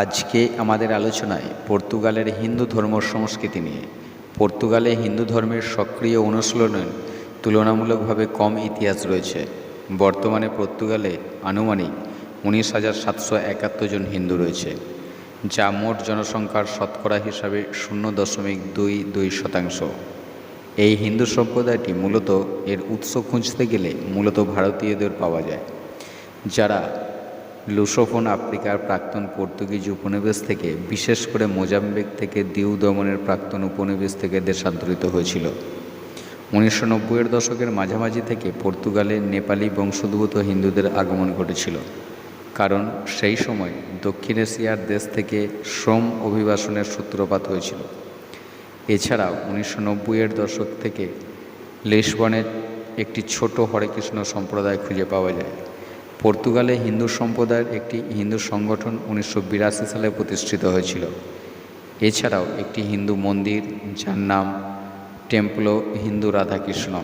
আজকে আমাদের আলোচনায় পর্তুগালের হিন্দু ধর্ম সংস্কৃতি নিয়ে। পর্তুগালে হিন্দু ধর্মের সক্রিয় অনুশীলনের তুলনামূলকভাবে কম ইতিহাস রয়েছে। বর্তমানে পর্তুগালে আনুমানিক উনিশ হাজার সাতশো একাত্তর জন হিন্দু রয়েছে, যা মোট জনসংখ্যার শতকরা হিসাবে শূন্য দশমিক দুই দুই শতাংশ। এই হিন্দু সম্প্রদায়টি মূলত এর উৎস খুঁজতে গেলে মূলত ভারতীয়দের পাওয়া যায়, যারা লুসোফোন আফ্রিকার প্রাক্তন পর্তুগিজ উপনিবেশ থেকে, বিশেষ করে মোজাম্বিক থেকে দিউ দমনের প্রাক্তন উপনিবেশ থেকে দেশান্তরিত হয়েছিল। উনিশশো নব্বইয়ের দশকের মাঝামাঝি থেকে পর্তুগালে নেপালি বংশোদ্ভূত হিন্দুদের আগমন ঘটেছিল। কারণ সেই সময় দক্ষিণ এশিয়ার দেশ থেকে শ্রম অভিবাসনের সূত্রপাত হয়েছিল। এছাড়াও উনিশশো নব্বইয়ের দশক থেকে লিসবনের একটি ছোট হরেকৃষ্ণ সম্প্রদায় খুঁজে পাওয়া যায়। পর্তুগালে হিন্দু সম্প্রদায়ের একটি হিন্দু সংগঠন উনিশশো বিরাশি সালে প্রতিষ্ঠিত হয়েছিল। এছাড়াও একটি হিন্দু মন্দির, যার নাম টেম্পলো হিন্দু রাধাকৃষ্ণ